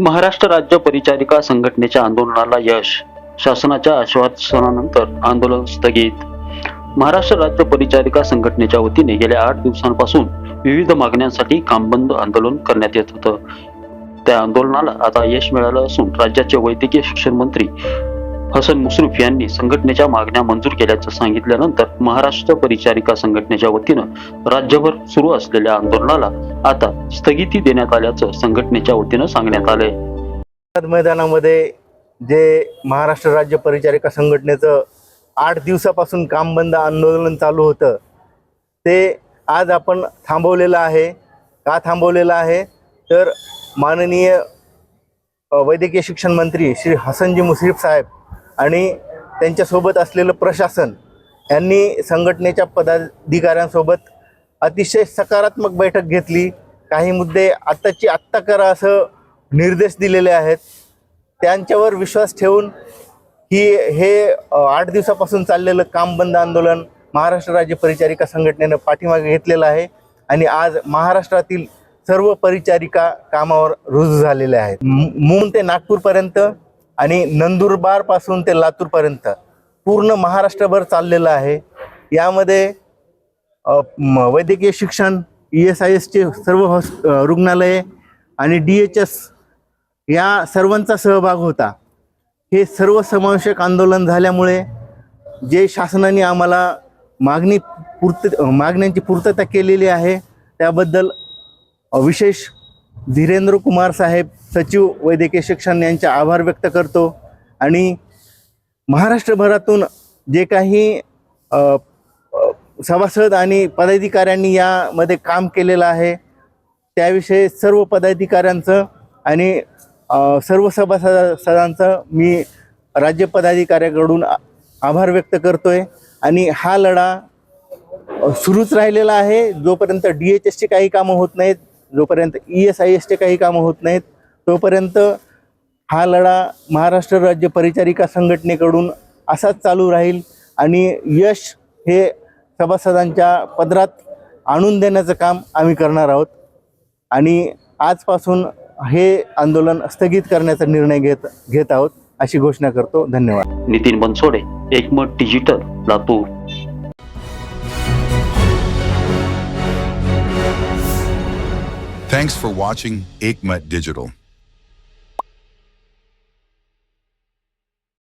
महाराष्ट्र राज्य परिचारिका संघटनेच्या आंदोलनाला यश शासनाच्या आश्वासनानंतर आंदोलन स्थगित. महाराष्ट्र राज्य परिचारिका संघटनेच्या वतीने गेल्या आठ दिवसांपासून विविध मागण्यांसाठी कामबंद आंदोलन करण्यात येत होतं. त्या आंदोलनाला आता यश मिळालं असून राज्याचे वैद्यकीय शिक्षण मंत्री हसन मुश्रीफ यांनी संघटनेच्या मागण्या मंजूर केल्याचं सांगितल्यानंतर महाराष्ट्र परिचारिका संघटनेच्या वतीनं राज्यभर सुरू असलेल्या आंदोलनाला आता स्थगिती देण्यात आल्याचं संघटनेच्या वतीनं सांगण्यात आलंय. मैदानामध्ये जे महाराष्ट्र राज्य परिचारिका संघटनेचं आठ दिवसापासून काम बंद आंदोलन चालू होतं ते आज आपण थांबवलेलं आहे. का थांबवलेलं आहे? तर माननीय वैद्यकीय शिक्षण मंत्री श्री हसनजी मुश्रीफ साहेब आणि त्यांच्यासोबत असलेलं प्रशासन यांनी संघटनेच्या पदाधिकाऱ्यांसोबत अतिशय सकारात्मक बैठक घेतली. काही मुद्दे आत्ताची आत्ता करा असं निर्देश दिलेले आहेत. त्यांच्यावर विश्वास ठेवून ही हे आठ दिवसापासून चाललेलं काम बंद आंदोलन महाराष्ट्र राज्य परिचारिका संघटनेनं पाठीमागे घेतलेलं आहे आणि आज महाराष्ट्रातील सर्व परिचारिका कामावर रुजू झालेल्या आहेत. मुंबई ते नागपूरपर्यंत आणि नंदुरबारपासून ते लातूरपर्यंत पूर्ण महाराष्ट्रभर चाललेलं आहे. यामध्ये वैद्यकीय शिक्षण ई एस आय एसचे सर्व हॉस् रुग्णालये आणि डी एच एस या सर्वांचा सहभाग होता. हे सर्व समावेशक आंदोलन झाल्यामुळे जे शासनाने आम्हाला मागणी पूर्त मागण्यांची पूर्तता केलेली आहे त्याबद्दल विशेष धीरेंद्र कुमार साहेब सचिव वैद्यकीय शिक्षण यांचे आभार व्यक्त करतो. आणि महाराष्ट्रभरातून जे काही सभासद आणि पदाधिकाऱ्यांनी यामध्ये काम केलेलं आहे. त्याविषयी सर्व पदाधिकाऱ्यांचं आणि सर्व सभासदांचं मी राज्य पदाधिकाऱ्याकडून आभार व्यक्त करतोय. आणि हा लढा सुरूच राहिलेला आहे. जोपर्यंत डी एच एसचे काही कामं होत नाहीत जोपर्यंत ई एस आय एसचे काही कामं होत नाहीत तोपर्यंत हा लढा महाराष्ट्र राज्य परिचारिका संघटनेकडून असाच चालू राहील. आणि यश हे सभासदांच्या पदरात आणून देण्याचं काम आम्ही करणार आहोत. आणि आजपासून हे आंदोलन स्थगित करण्याचा निर्णय घेत घेत आहोत अशी घोषणा करतो. धन्यवाद. Nitin Bansode Ekmat digital Latur. Thanks for watching Aikmat Digital.